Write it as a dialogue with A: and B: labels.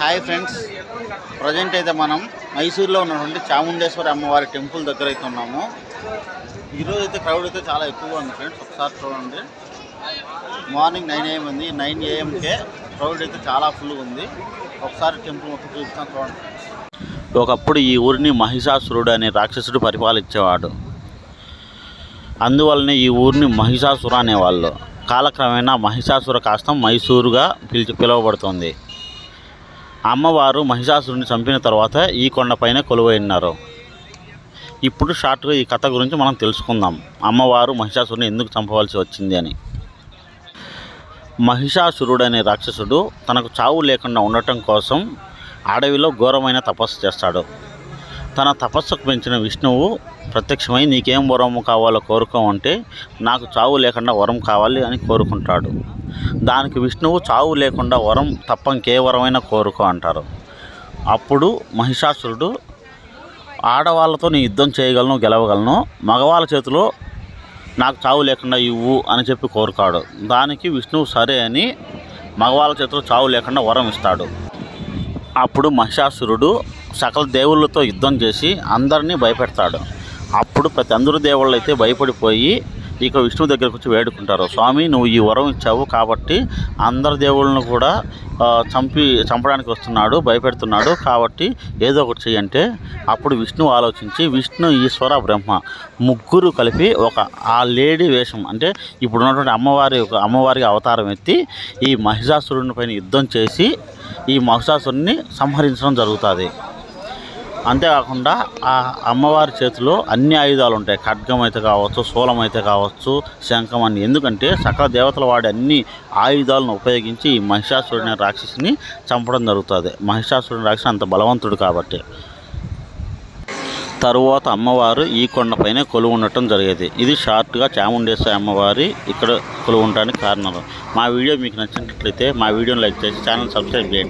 A: Hi friends. Present అయితే మనం మైసూర్లో ఉన్నటువంటి చాముండేశ్వరి అమ్మవారి టెంపుల్ దగ్గర అయితే ఉన్నాము. ఈరోజు అయితే క్రౌడ్ అయితే చాలా ఎక్కువగా ఉంది ఫ్రెండ్స్. ఒకసారి చూడండి. మార్నింగ్ నైన్ ఏఎం ఉంది. నైన్ ఏఎంకే క్రౌడ్ అయితే చాలా ఫుల్గా ఉంది. ఒకసారి టెంపుల్ మొత్తం చూపిస్తాను చూడండి. ఒకప్పుడు ఈ ఊరిని మహిషాసురుడు అనే రాక్షసుడు పరిపాలించేవాడు. అందువల్లనే ఈ ఊరిని మహిషాసుర అనేవాళ్ళు. కాలక్రమేణా మహిషాసుర కాస్తం మైసూరుగా పిలిచి పిలువబడుతుంది. అమ్మవారు మహిషాసురుని చంపిన తర్వాత ఈ కొండపైన కొలువై ఉన్నారు ఇప్పుడు షార్ట్గా ఈ కథ గురించి మనం తెలుసుకుందాం. అమ్మవారు మహిషాసురుని ఎందుకు చంపవలసి వచ్చింది అని. మహిషాసురుడు అనే రాక్షసుడు తనకు చావు లేకుండా ఉండటం కోసం అడవిలో ఘోరమైన తపస్సు చేస్తాడు. తన తపస్సుకు పెంచిన విష్ణువు ప్రత్యక్షమై నీకేం వరం కావాలో కోరుకోమంటే నాకు చావు లేకుండా వరం కావాలి అని కోరుకుంటాడు. దానికి విష్ణువు చావు లేకుండా వరం తప్ప ఇంకే వరమైనా కోరుకో అంటారు. అప్పుడు మహిషాసురుడు ఆడవాళ్ళతో నీ యుద్ధం చేయగలను గెలవగలను మగవాళ్ళ చేతిలో నాకు చావు లేకుండా ఇవ్వు అని చెప్పి కోరుకాడు. దానికి విష్ణువు సరే అని మగవాళ్ళ చేతిలో చావు లేకుండా వరం ఇస్తాడు. అప్పుడు మహిషాసురుడు సకల దేవుళ్ళతో యుద్ధం చేసి అందరినీ భయపెడతాడు. అప్పుడు ప్రతి అందరు దేవుళ్ళు అయితే భయపడిపోయి ఇక విష్ణువు దగ్గరకు వచ్చి వేడుకుంటారు. స్వామి నువ్వు ఈ వరం ఇచ్చావు కాబట్టి అందరి దేవుళ్ళను కూడా చంపి చంపడానికి వస్తున్నాడు భయపెడుతున్నాడు కాబట్టి ఏదో ఒకటి చెయ్యంటే అప్పుడు విష్ణువు ఆలోచించి విష్ణు ఈశ్వర బ్రహ్మ. ముగ్గురు కలిపి ఒక ఆ లేడీ వేషం అంటే ఇప్పుడు ఉన్నటువంటి అమ్మవారి ఒక అమ్మవారికి అవతారం ఎత్తి ఈ మహిషాసురుని పైన యుద్ధం చేసి ఈ మహిషాసురుని సంహరించడం జరుగుతుంది. అంతేకాకుండా ఆ అమ్మవారి చేతిలో అన్ని ఆయుధాలు ఉంటాయి ఖడ్గం అయితే కావచ్చు శూలం అయితే కావచ్చు శంఖం అని ఎందుకంటే సకల దేవతలు వాడే అన్ని ఆయుధాలను ఉపయోగించి ఈ మహిషాసురుని రాక్షసిని చంపడం జరుగుతుంది. మహిషాసురుని రాక్షసి అంత బలవంతుడు కాబట్టి. తరువాత అమ్మవారు ఈ కొండపైనే కొలువు ఉండటం జరిగేది. ఇది షార్ట్గా చాముండేశ్వరి అమ్మవారి ఇక్కడ కొలువు ఉండడానికి కారణాలు మా వీడియో మీకు నచ్చినట్లయితే మా వీడియోని లైక్ చేసి ఛానల్ సబ్స్క్రైబ్ చేయండి.